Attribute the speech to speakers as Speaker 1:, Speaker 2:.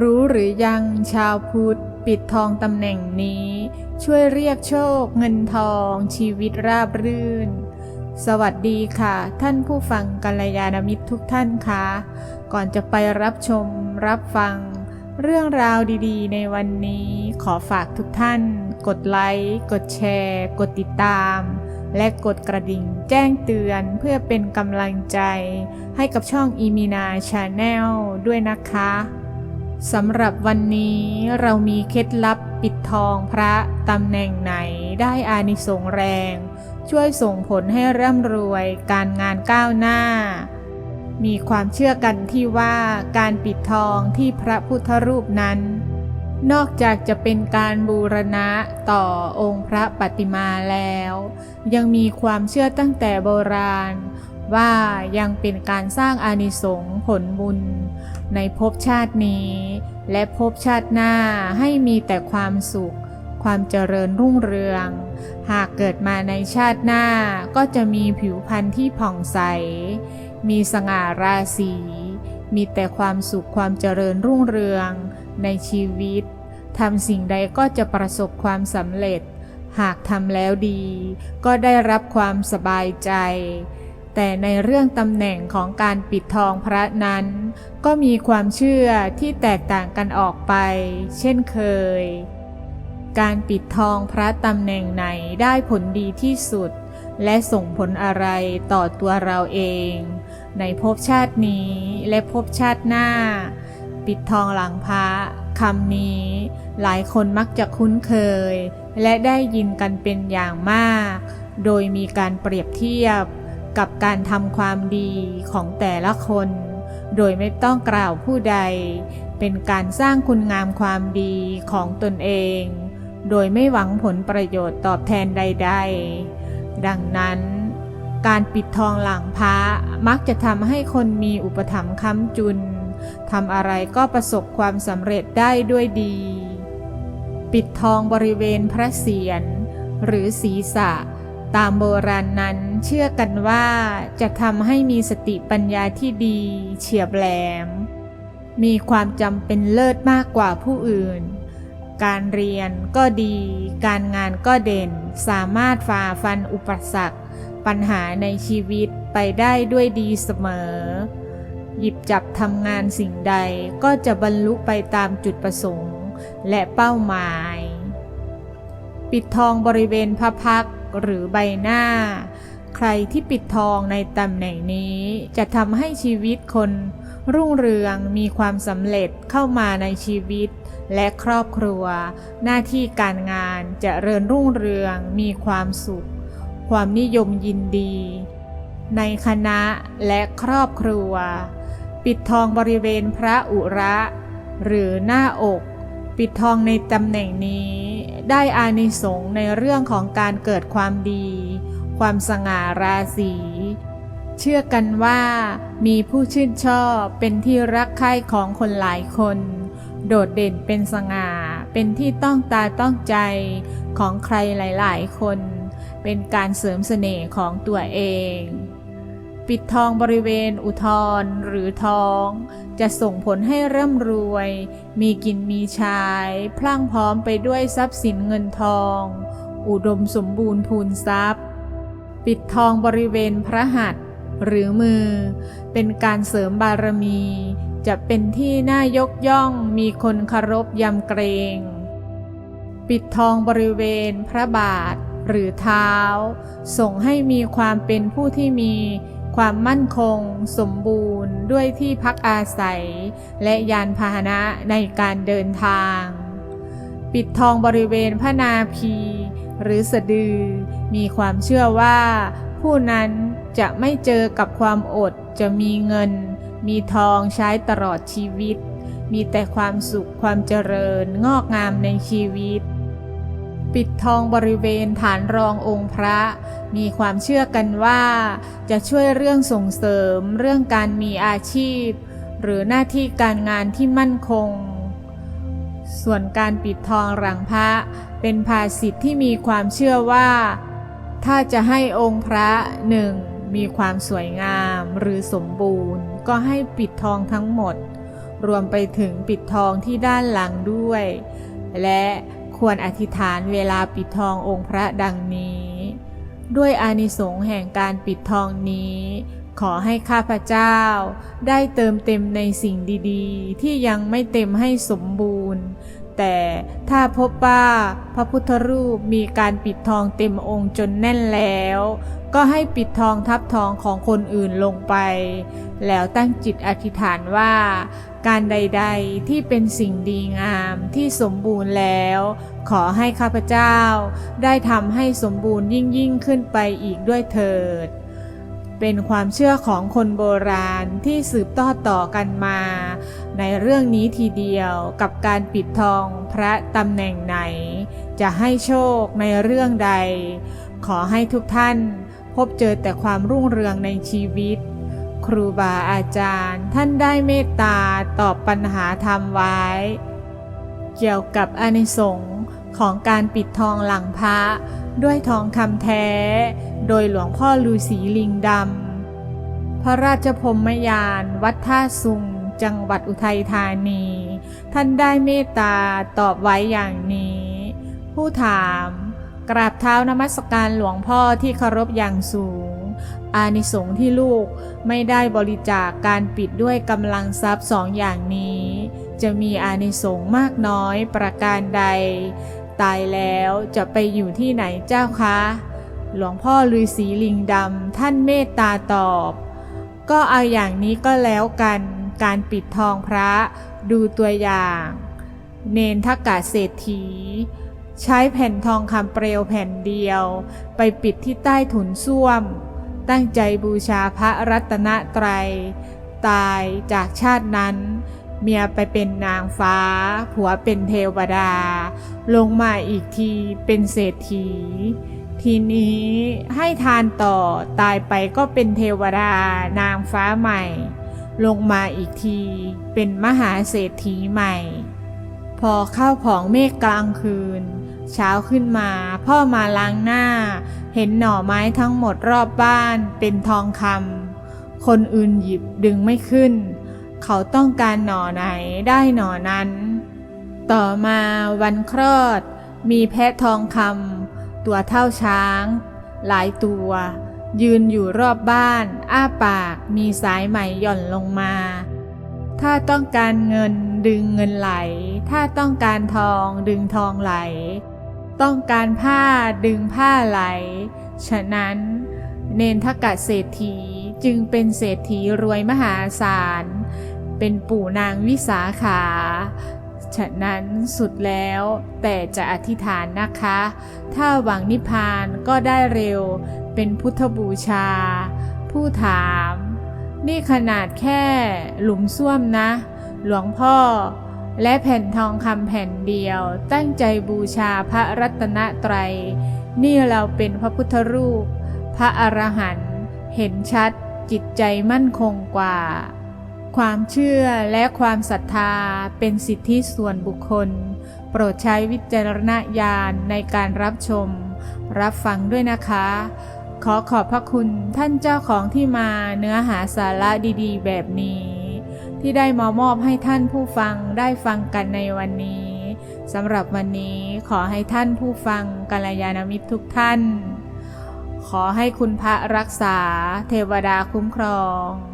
Speaker 1: รู้หรือยังชาวพุทธ ปิดทองตำแหน่งนี้ ช่วยเรียกโชค เงินทอง ชีวิตราบรื่น สวัสดีค่ะ ท่านผู้ฟังกัลยาณมิตรทุกท่านคะก่อนจะไปรับชมรับฟัง เรื่องราวดีๆ ในวันนี้ขอฝากทุกท่าน กดไลค์ กดแชร์ กดติดตาม และกดกระดิ่งแจ้งเตือนเพื่อเป็นกำลังใจ ให้กับช่องอีมีนาชาแนลด้วยนะคะ สำหรับวันนี้เรามีเคล็ดลับปิดทองพระตำแหน่งไหนได้อานิสงส์แรง ช่วยส่งผลให้ร่ำรวยการงานก้าวหน้า มีความเชื่อกันที่ว่าการปิดทองที่พระพุทธรูปนั้น นอกจากจะเป็นการบูรณะต่อองค์พระปฏิมาแล้ว ยังมีความเชื่อตั้งแต่โบราณ ว่ายังเป็นการสร้างอานิสงส์ผลบุญ ในภพชาตินี้ และภพชาติหน้าให้มีแต่ความสุข ความเจริญรุ่งเรือง หากเกิดมาในชาติหน้าก็จะมีผิวพรรณที่ผ่องใส มีสง่าราศี มีแต่ความสุขความเจริญรุ่งเรืองในชีวิตทำสิ่งใดก็จะประสบความสำเร็จ หากทำแล้วดี ก็ได้รับความสบายใจ แต่ในเรื่องตำแหน่งของการปิดทองพระนั้น ก็มีความเชื่อที่แตกต่างกันออกไป เช่นเคย การปิดทองพระตำแหน่งไหนได้ผลดีที่สุด และส่งผลอะไรต่อตัวเราเอง ในภพชาตินี้และภพชาติหน้า ปิดทองหลังพระคำนี้ หลายคนมักจะคุ้นเคย และได้ยินกันเป็นอย่างมาก โดยมีการเปรียบเทียบ กับการทำความดีของแต่ละคน โดยไม่ต้องกล่าวผู้ใด เป็นการสร้างคุณงามความดีของตนเอง โดยไม่หวังผลประโยชน์ตอบแทนใด ๆ ดังนั้น การปิดทองหลังพระมักจะทำให้คนมีอุปถัมภ์ค้ำจุนทำอะไรก็ประสบความสำเร็จได้ด้วยดี ปิดทองบริเวณพระเศียรหรือศีรษะ ตามโบราณนั้น เชื่อกันว่าจะทำให้มีสติปัญญาที่ดี เฉียบแหลม มีความจำเป็นเลิศมากกว่าผู้อื่น การเรียนก็ดี การงานก็เด่น สามารถฝ่าฟันอุปสรรค ปัญหาในชีวิตไปได้ด้วยดีเสมอ หยิบจับทำงานสิ่งใดก็จะบรรลุไปตามจุดประสงค์ และเป้าหมาย ปิดทองบริเวณพระพักหรือใบหน้า ใครที่ปิดทองในตำแหน่งนี้ จะทำให้ชีวิตคน รุ่งเรืองมีความสำเร็จเข้ามาในชีวิต และครอบครัว หน้าที่การงานจะเริญรุ่งเรืองมีความสุข ความนิยมยินดี ในคณะและครอบครัว ปิดทองบริเวณพระอุระ หรือหน้าอกปิดทองในตำแหน่งนี้ ได้อานิสงส์ในเรื่องของการเกิดความดี ความสง่าราศี เชื่อกันว่ามีผู้ชื่นชอบเป็นที่รักใคร่ของคนหลายคน โดดเด่นเป็นสง่า เป็นที่ต้องตาต้องใจของใครหลาย ๆ คน เป็นการเสริมเสน่ห์ของตัวเอง ปิดทองบริเวณอุทธรหรือท้อง จะส่งผลให้ร่ำรวย มีกินมีใช้พลั่งพร้อมไปด้วยทรัพย์สินเงินทอง อุดมสมบูรณ์พูนทรัพย์ ปิดทองบริเวณพระหัตถ์หรือมือ เป็นการเสริมบารมี จะเป็นที่น่ายกย่องมีคนเคารพยำเกรง ปิดทองบริเวณพระบาทหรือเท้า ส่งให้มีความเป็นผู้ที่มีความมั่นคง สมบูรณ์ด้วยที่พักอาศัย และยานพาหนะในการเดินทาง ปิดทองบริเวณพระนาภี หรือสะดือ มีความเชื่อว่า ผู้นั้นจะไม่เจอกับความอดจะมีเงิน มีทองใช้ตลอดชีวิต มีแต่ความสุขความเจริญงอกงามในชีวิต ปิดทองบริเวณฐานรององค์พระ มีความเชื่อกันว่า จะช่วยเรื่องส่งเสริมเรื่องการมีอาชีพ หรือหน้าที่การงานที่มั่นคง ส่วนการปิดทองหลังพระเป็นภาษิตที่มีความเชื่อว่า ถ้าจะให้องค์พระหนึ่งมีความสวยงามหรือสมบูรณ์ ก็ให้ปิดทองทั้งหมด รวมไปถึงปิดทองที่ด้านหลังด้วย และควรอธิษฐานเวลาปิดทององค์พระดังนี้ ด้วยอานิสงส์แห่งการปิดทองนี้ ขอให้ข้าพเจ้า ได้เติมเต็มในสิ่งดีๆ ที่ยังไม่เต็มให้สมบูรณ์ แต่ถ้าพบว่าพระพุทธรูปมีการปิดทองเต็มองค์จนแน่นแล้ว ก็ให้ปิดทองทับทองของคนอื่นลงไป แล้วตั้งจิตอธิษฐานว่า การใดๆที่เป็นสิ่งดีงามที่สมบูรณ์แล้ว ขอให้ข้าพเจ้า ได้ทำให้สมบูรณ์ยิ่งยิ่งขึ้นไปอีกด้วยเถิด เป็นความเชื่อของคนโบราณที่สืบทอดต่อกันมา ในเรื่องนี้ทีเดียวกับการปิดทองพระตำแหน่งไหน จะให้โชคในเรื่องใด ขอให้ทุกท่านพบเจอแต่ความรุ่งเรืองในชีวิต ครูบาอาจารย์ท่านได้เมตตาตอบปัญหาธรรมไว้ เกี่ยวกับอนิสงส์ของการปิดทองหลังพระ ด้วยทองคำแท้ โดยหลวงพ่อฤาษีลิงดำ พระราชพรมยาน วัดท่าสุง จังหวัดอุทัยธานี ท่านได้เมตตาตอบไว้อย่างนี้ ผู้ถามกราบเท้านมัสการหลวงพ่อที่เคารพอย่างสูง อานิสงส์ที่ลูกไม่ได้บริจาคการปิดด้วยกำลังทรัพย์สองอย่างนี้ จะมีอานิสงส์มากน้อยประการใด ตายแล้วจะไปอยู่ที่ไหนเจ้าคะ หลวงพ่อฤาษีลิงดำท่านเมตตาตอบ ก็เอาอย่างนี้ก็แล้วกัน การปิดทองพระดูตัวอย่าง เนนทกาเศรษฐี ใช้แผ่นทองคำเปลวแผ่นเดียว ไปปิดที่ใต้ถุนส้วม ตั้งใจบูชาพระรัตนตรัย ตายจากชาตินั้น เมียไปเป็นนางฟ้า ผัวเป็นเทวดา ลงมาอีกทีเป็นเศรษฐี ทีนี้ให้ทานต่อตายไปก็เป็นเทวดานางฟ้าใหม่ ลงมาอีกทีเป็นมหาเศรษฐีใหม่ พอเข้าของเมฆกลางคืน เช้าขึ้นมาพ่อมาล้างหน้า เห็นหน่อไม้ทั้งหมดรอบบ้านเป็นทองคำคนอื่นหยิบดึงไม่ขึ้น เขาต้องการหน่อไหนได้หน่อนั้น ต่อมาวันคลอด มีแพะทองคำตัวเท่าช้าง หลายตัว ยืนอยู่รอบบ้าน อ้าปากมีสายไหมหย่อนลงมา ถ้าต้องการเงินดึงเงินไหล ถ้าต้องการทองดึงทองไหล ต้องการผ้าดึงผ้าไหล ฉะนั้นเนนทกะเศรษฐีจึงเป็นเศรษฐีรวยมหาศาล เป็นปู่นางวิสาขา ฉะนั้นสุดแล้วแต่จะอธิษฐานนะคะ ถ้าหวังนิพพานก็ได้เร็ว เป็นพุทธบูชา ผู้ถาม นี่ขนาดแค่หลุมส้วมนะ หลวงพ่อและแผ่นทองคำแผ่นเดียวตั้งใจบูชาพระรัตนตรัย นี่เราเป็นพระพุทธรูป พระอรหันต์เห็นชัดจิตใจมั่นคงกว่า ความเชื่อและความศรัทธาเป็นสิทธิส่วนบุคคล โปรดใช้วิจารณญาณในการรับชม รับฟังด้วยนะคะ ขอขอบพระคุณท่านเจ้าของที่มาเนื้อหาสาระดีๆ แบบนี้ ที่ได้มามอบให้ท่านผู้ฟังได้ฟังกันในวันนี้สำหรับวันนี้ขอให้ท่านผู้ฟังกัลยาณมิตรทุกท่าน ขอให้คุณพระรักษาเทวดาคุ้มครอง